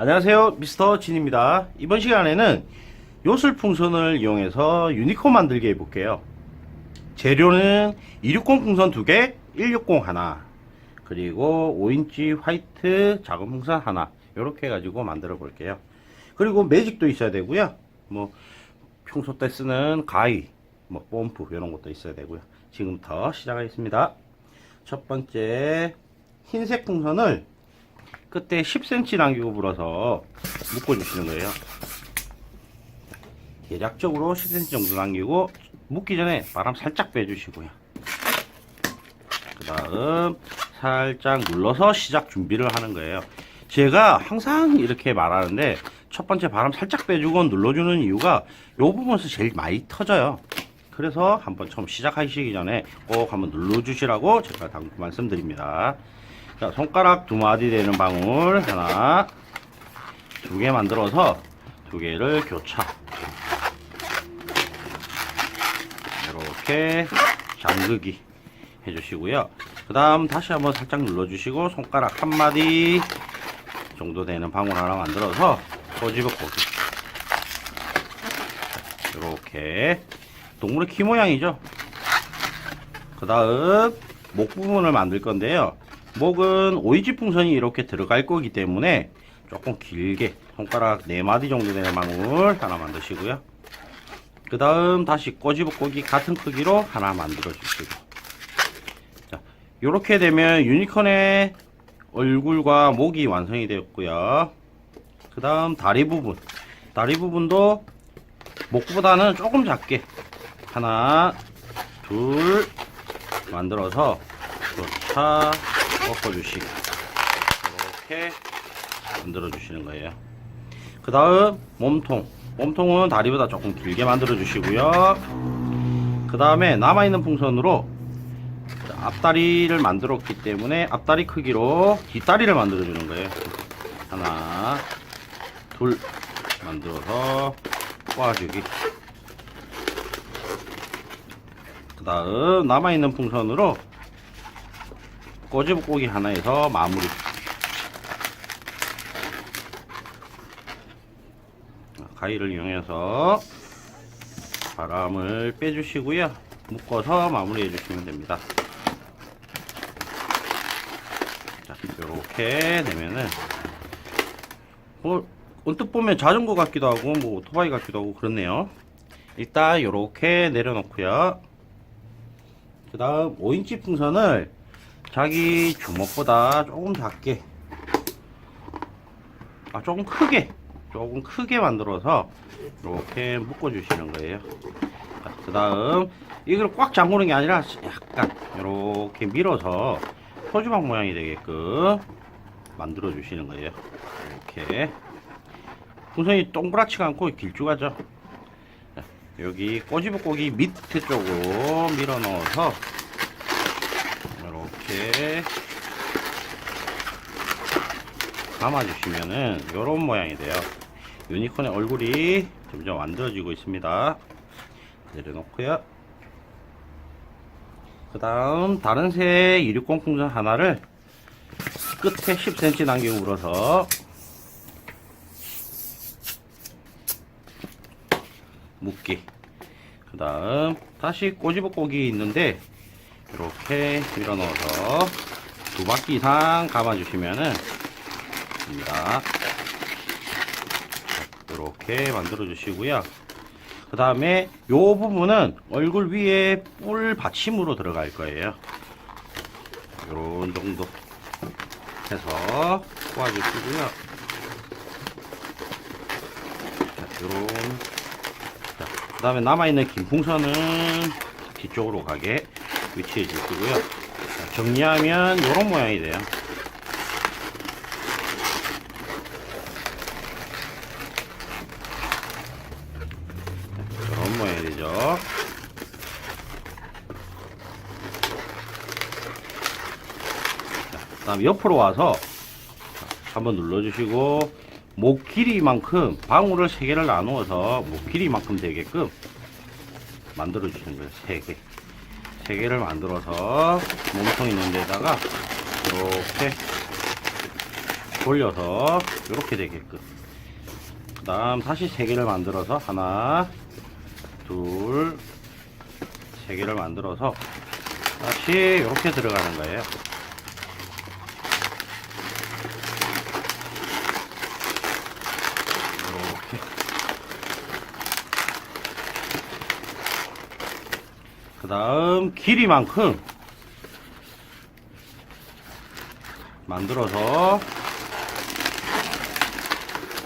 안녕하세요. 미스터 진입니다. 이번 시간에는 요술 풍선을 이용해서 유니콘 만들기 해볼게요. 재료는 260 풍선 2개 160 하나 그리고 5인치 화이트 작은 풍선 하나 이렇게 해가지고 만들어 볼게요. 그리고 매직도 있어야 되고요. 뭐 평소 때 쓰는 가위 뭐 뽐프 이런 것도 있어야 되고요. 지금부터 시작하겠습니다. 첫 번째 흰색 풍선을 끝에 10cm 남기고 불어서 묶어주시는 거예요. 대략적으로 10cm 정도 남기고 묶기 전에 바람 살짝 빼주시고요. 그 다음 살짝 눌러서 시작 준비를 하는 거예요. 제가 항상 이렇게 말하는데 첫 번째 바람 살짝 빼주고 눌러주는 이유가 이 부분에서 제일 많이 터져요. 그래서 한번 처음 시작하시기 전에 꼭 한번 눌러주시라고 제가 당부 말씀드립니다. 자, 손가락 두 마디 되는 방울 하나, 두 개 만들어서 두 개를 교차. 이렇게 잠그기 해주시고요. 그 다음 다시 한번 살짝 눌러주시고 손가락 한 마디 정도 되는 방울 하나 만들어서 꼬집어 꼬기. 이렇게 동물의 키 모양이죠. 그 다음 목 부분을 만들 건데요. 목은 오이지 풍선이 이렇게 들어갈 거기 때문에 조금 길게 손가락 4마디 정도 되는 방울 하나 만드시고요. 그 다음 다시 꼬집어 꼬기 같은 크기로 하나 만들어 주시고 자, 요렇게 되면 유니콘의 얼굴과 목이 완성이 되었고요. 그 다음 다리 부분 다리 부분도 목보다는 조금 작게 하나 둘 만들어서 교차 꺾어주시고 이렇게 만들어 주시는 거예요. 그 다음 몸통. 몸통은 다리보다 조금 길게 만들어 주시고요. 그 다음에 남아있는 풍선으로 앞다리를 만들었기 때문에 앞다리 크기로 뒷다리를 만들어 주는 거예요. 하나 둘 만들어서 꼬아주기. 그 다음 남아있는 풍선으로 꼬집고기 하나에서 마무리. 가위를 이용해서 바람을 빼주시고요. 묶어서 마무리 해 주시면 됩니다. 자 이렇게 되면은 뭐 언뜻 보면 자전거 같기도 하고 뭐 오토바이 같기도 하고 그렇네요. 일단 이렇게 내려놓고요. 그 다음 5인치 풍선을 자기 주먹보다 조금 작게 아 조금 크게 조금 크게 만들어서 이렇게 묶어 주시는 거예요. 그 다음 이걸 꽉 잠그는 게 아니라 약간 이렇게 밀어서 표주방 모양이 되게끔 만들어 주시는 거예요. 이렇게. 풍선이 동그랗지가 않고 길쭉하죠? 자, 여기 꼬집어꼬기 밑에 쪽으로 밀어 넣어서 이렇게 감아주시면은 이런 모양이 돼요. 유니콘의 얼굴이 점점 만들어지고 있습니다. 내려놓고요. 그 다음 다른 새 260 풍선 하나를 끝에 10cm 남기고 물어서 묶기 그 다음 다시 꼬집어 꼬기 있는데 이렇게 밀어 넣어서 두 바퀴 이상 감아 주시면은 됩니다. 이렇게 만들어 주시고요. 그 다음에 요 부분은 얼굴 위에 뿔 받침으로 들어갈 거예요. 요런 정도 해서 꼬아주시고요. 자, 요런. 그 다음에 남아있는 긴 풍선은 뒤쪽으로 가게 위치해 주시고요. 자, 정리하면 이런 모양이 돼요. 이런 모양이 되죠. 그 다음 옆으로 와서 한번 눌러주시고 목 길이만큼 방울을 3개를 나누어서 목 길이만큼 되게끔 만들어 주시는 거예요. 3개. 3개를 만들어서 몸통 있는 데다가 이렇게 돌려서 이렇게 되게끔. 그 다음 다시 세 개를 만들어서 하나 둘 세 개를 만들어서 다시 이렇게 들어가는 거예요 이렇게 그 다음 길이만큼 만들어서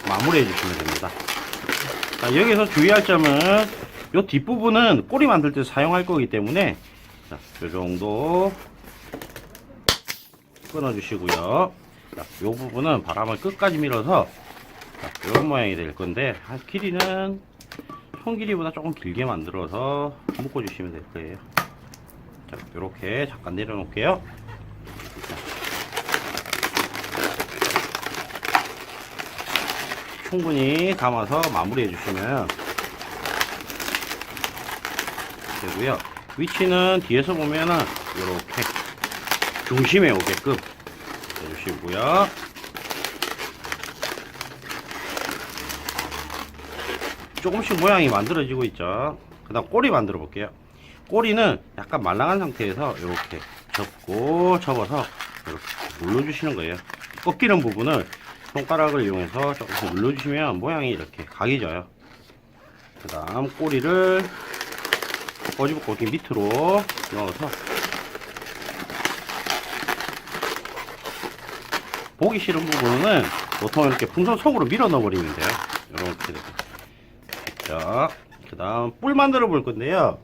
마무리해 주시면 됩니다. 자, 여기서 주의할 점은 이 뒷부분은 꼬리 만들 때 사용할 거기 때문에 자, 요 정도 끊어 주시고요. 자, 요 부분은 바람을 끝까지 밀어서 자, 이런 모양이 될 건데 한 길이는 손 길이보다 조금 길게 만들어서 묶어 주시면 될 거예요. 자, 이렇게 잠깐 내려놓을게요. 충분히 감아서 마무리해 주시면 되고요. 위치는 뒤에서 보면은 이렇게 중심에 오게끔 해주시고요. 조금씩 모양이 만들어지고 있죠. 그 다음 꼬리 만들어 볼게요. 꼬리는 약간 말랑한 상태에서 이렇게 접고 접어서 이렇게 눌러주시는 거예요. 꺾이는 부분을 손가락을 이용해서 조금씩 눌러주시면 모양이 이렇게 각이 져요. 그 다음 꼬리를 꼬집어 꼬기 밑으로 넣어서 보기 싫은 부분은 보통 이렇게 풍선 속으로 밀어 넣어 버리면 돼요. 이렇게 되고. 자, 그 다음 뿔 만들어 볼 건데요.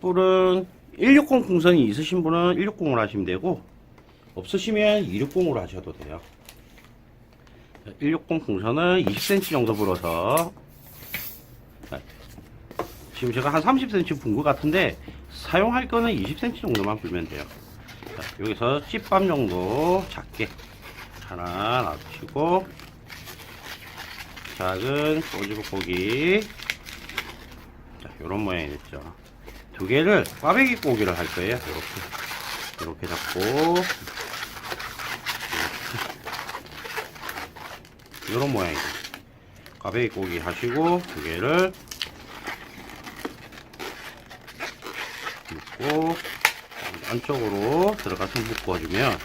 뿔은 160 풍선이 있으신 분은 160으로 하시면 되고 없으시면 260으로 하셔도 돼요. 160 풍선은 20cm 정도 불어서 네. 지금 제가 한 30cm 분 것 같은데 사용할 거는 20cm 정도만 불면 돼요. 자, 여기서 찌밤 정도 작게 하나 놔두시고 작은 꼬지고 고기 자, 요런 모양이 됐죠. 두 개를 꽈배기 고기를 할 거예요. 이렇게 이렇게 잡고 이런 모양이죠. 꽈배기 고기 하시고 두 개를 묶고 안쪽으로 들어가서 묶어주면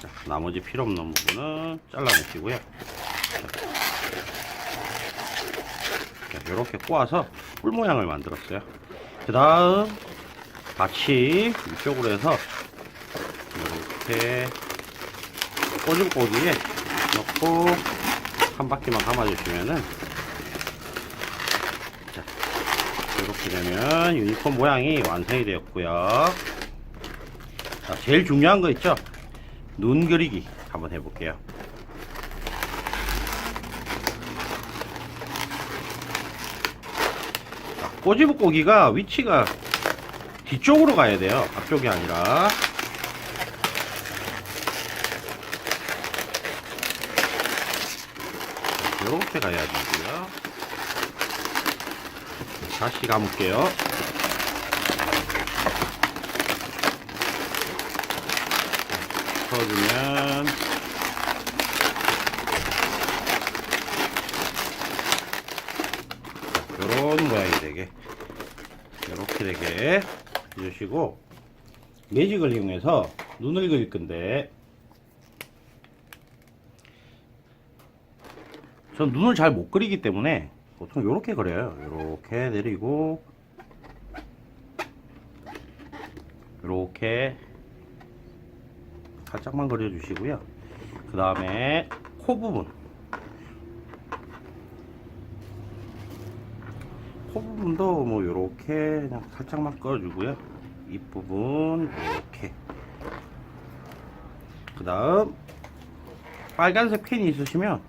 자, 나머지 필요 없는 부분은 잘라내시고요. 이렇게 꼬아서 뿔 모양을 만들었어요. 그 다음 같이 이쪽으로 해서 이렇게 꼬집꼬기에 넣고 한 바퀴만 감아주시면은 자, 이렇게 되면 유니콘 모양이 완성이 되었고요. 자, 제일 중요한 거 있죠? 눈 그리기 한번 해볼게요. 자, 꼬집고기가 위치가 뒤쪽으로 가야 돼요. 앞쪽이 아니라. 이렇게 가야 되고요. 다시 감을게요. 풀어주면. 이런 모양이 되게 이렇게 되게 해주시고 매직을 이용해서 눈을 그릴 건데 전 눈을 잘 못 그리기 때문에 보통 이렇게 그려요. 이렇게 내리고 이렇게 살짝만 그려주시고요. 그 다음에 코 부분. 코 부분도 뭐 요렇게 그냥 살짝만 꺼주고요. 입 부분 이렇게. 그 다음 빨간색 펜이 있으시면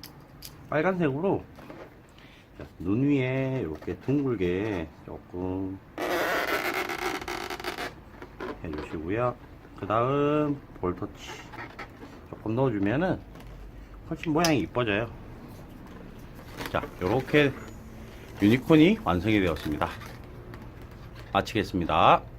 빨간색으로 자, 눈 위에 이렇게 둥글게 조금 해주시고요 그 다음 볼터치 조금 넣어주면은 훨씬 모양이 이뻐져요 자 이렇게 유니콘이 완성이 되었습니다 마치겠습니다.